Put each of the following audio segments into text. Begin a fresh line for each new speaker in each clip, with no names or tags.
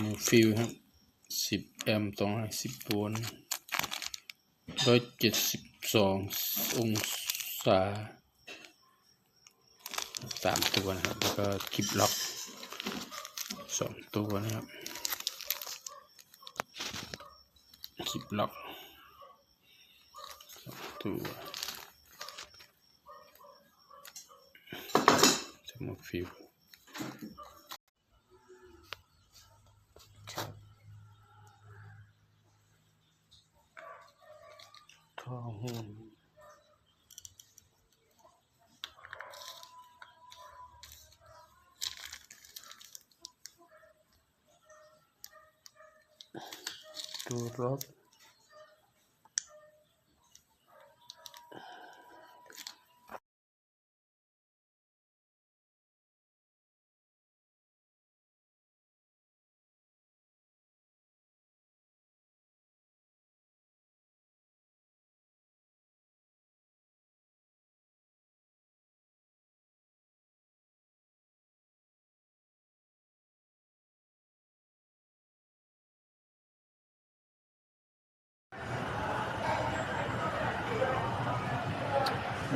มฟิลครับสิบแอมป์สองร้อยสิบโวลต์ร้อยเจ็ดสิบสององศาสามตัวนะครับ แล้วก็คลิปล็อกสองตัวนะครับคลิปล็อกสองตัวสมฟิลครับ ท่อหุ้ม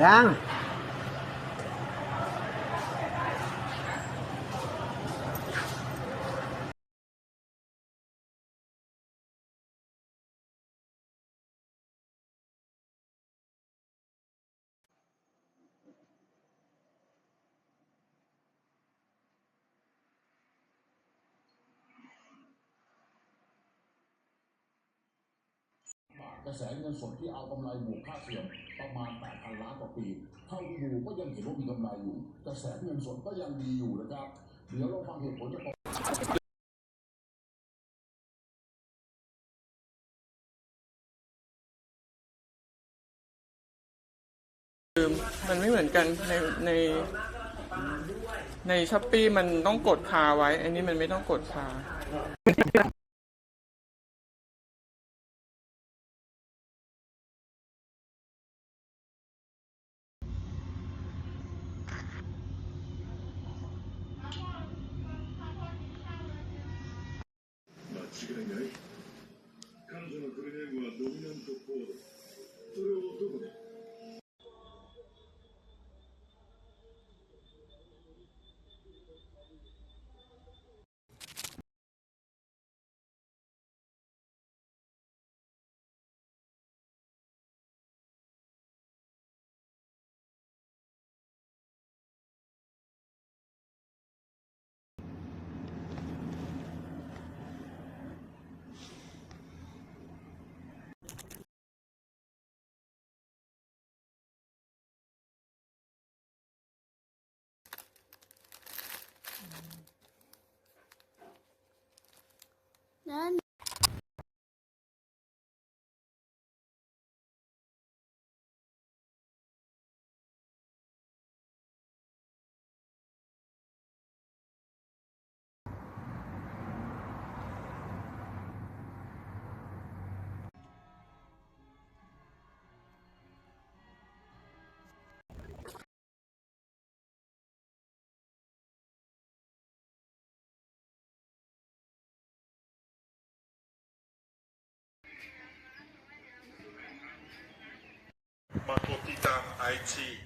ตั
กระแสเงินสดที่เอากำไรบวกค่าเสื่อมประมาณ 8,000 ล้านต่อปีเท่าที่ดูก็ยังเห็นว่ามีกำไรอยู่ กระแสเงินสดก็ยังดีอยู่นะครับ เดี๋ยวเราฟังเหตุผลจาก
มันไม่เหมือนกันในในในช้อปปี้มันต้องกดคาไว้ อันนี้มันไม่ต้องกดคา
彼女のフルネームはドミナント。
Then Makokita IT.